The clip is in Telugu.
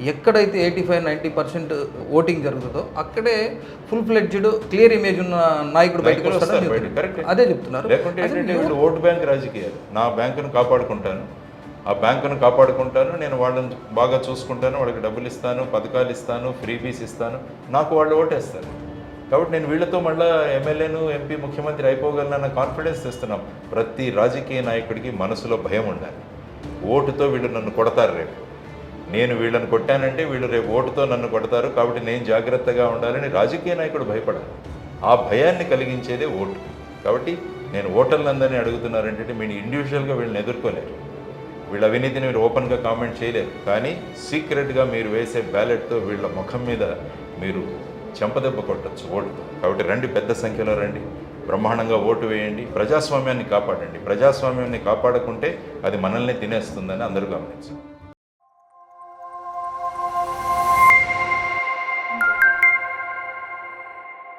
ఎక్కడైతే eighty five ninety percent voting జరుగుతుందో అక్కడే ఫుల్ ఫ్లెడ్జ్డ్ క్లియర్ ఇమేజ్ ఉన్న నాయకుడు బయటకు correct. అదే చెప్తున్నారు. లేకుంటే ఓటు బ్యాంక్ రాజకీయాలు. నా బ్యాంకును కాపాడుకుంటాను. ఆ బ్యాంకును కాపాడుకుంటాను. నేను వాళ్ళని బాగా చూసుకుంటాను. వాళ్ళకి డబ్బులు ఇస్తాను. పథకాలు ఇస్తాను. ఫ్రీబీస్ ఇస్తాను. నాకు వాళ్ళు ఓటేస్తారు. కాబట్టి నేను వీళ్ళతో మళ్ళీ ఎమ్మెల్యేను ఎంపీ ముఖ్యమంత్రి అయిపోగలనన్న కాన్ఫిడెన్స్ ఇస్తున్నాం ప్రతి రాజకీయ నాయకుడికి మనసులో భయం ఉండాలి. ఓటుతో వీళ్ళు నన్ను కొడతారు రేపు. నేను వీళ్ళని కొట్టానంటే వీళ్ళు రేపు ఓటుతో నన్ను కొడతారు. కాబట్టి నేను జాగ్రత్తగా ఉండాలని రాజకీయ నాయకుడు భయపడాలి. ఆ భయాన్ని కలిగించేదే ఓటు. కాబట్టి నేను ఓటర్లందరినీ అడుగుతున్నారంటే మీరు ఇండివిజువల్గా వీళ్ళని ఎదుర్కోలేరు. వీళ్ళ అవినీతిని మీరు ఓపెన్గా కామెంట్ చేయలేరు. కానీ సీక్రెట్గా మీరు వేసే బ్యాలెట్తో వీళ్ళ ముఖం మీద మీరు చెంపదెబ్బ కొట్టచ్చు ఓటు కాబట్టి రండి పెద్ద సంఖ్యలో రండి. బ్రహ్మాండంగా ఓటు వేయండి. ప్రజాస్వామ్యాన్ని కాపాడండి. ప్రజాస్వామ్యాన్ని కాపాడకుంటే అది మనల్ని తినేస్తుందని అందరూ గమనించారు.